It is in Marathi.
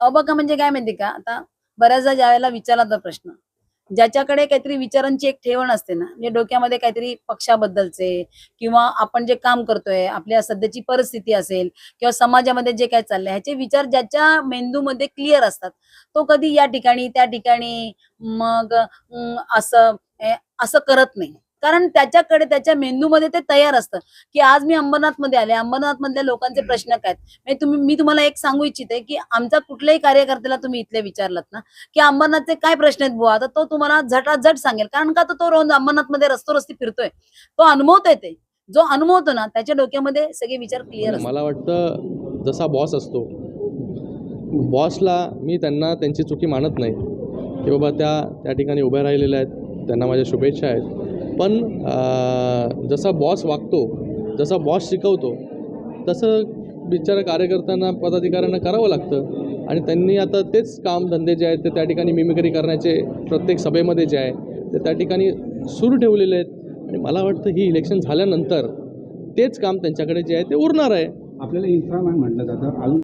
अबका म्हणजे काय माहिती का? आता बऱ्याचदा ज्या वेळेला विचारला तर प्रश्न. ज्याच्याकडे काहीतरी विचारांची एक ठेवण असते ना म्हणजे डोक्यामध्ये काहीतरी पक्षाबद्दलचे किंवा आपण जे काम करतोय आपल्या सध्याची परिस्थिती असेल किंवा समाजामध्ये जे काय चाललंय ह्याचे विचार ज्याच्या मेंदूमध्ये क्लिअर असतात. तो कधी या ठिकाणी त्या ठिकाणी मग असं असं करत नाही. कारण त्याच्याकडे त्याच्या मेंदूमध्ये ते तयार असतं. की आज मी अंबरनाथमध्ये आले. अंबरनाथ मधल्या लोकांचे प्रश्न काय आहेत? म्हणजे तुम्ही मी तुम्हाला एक सांगू इच्छिते की आमचा कुठल्याही कार्यकर्त्याला तुम्ही इथले विचारलात ना की अंबरनाथचे काय प्रश्न आहेत बुवा? तर तो तुम्हाला झटाझट सांगेल. कारण का तो रोज अंबरनाथमध्ये रस्ती फिरतोय. तो अनुभवतोय ते. जो अनुभवतो ना त्याच्या डोक्यामध्ये सगळे विचार क्लिअर मला वाटतं जसा बॉस असतो बॉसला मी त्यांना त्यांची चुकी मानत नाही. की बाबा त्या त्या ठिकाणी उभ्या राहिलेल्या आहेत त्यांना माझ्या शुभेच्छा आहेत. पण जसा बॉस वागतो जसा बॉस शिकवतो तसं बिचारा कार्यकर्त्यांना पदाधिकाऱ्यांना करावं लागतं. आणि त्यांनी आता तेच कामधंदे जे आहेत ते त्या ठिकाणी मिमिक्री करण्याचे प्रत्येक सभेमध्ये जे आहे ते त्या ठिकाणी सुरू ठेवलेले आहेत. आणि मला वाटतं ही इलेक्शन झाल्यानंतर तेच काम त्यांच्याकडे जे आहे ते उरणार आहे. आपल्याला इन्फ्रामॅन म्हटलं जातं. अजून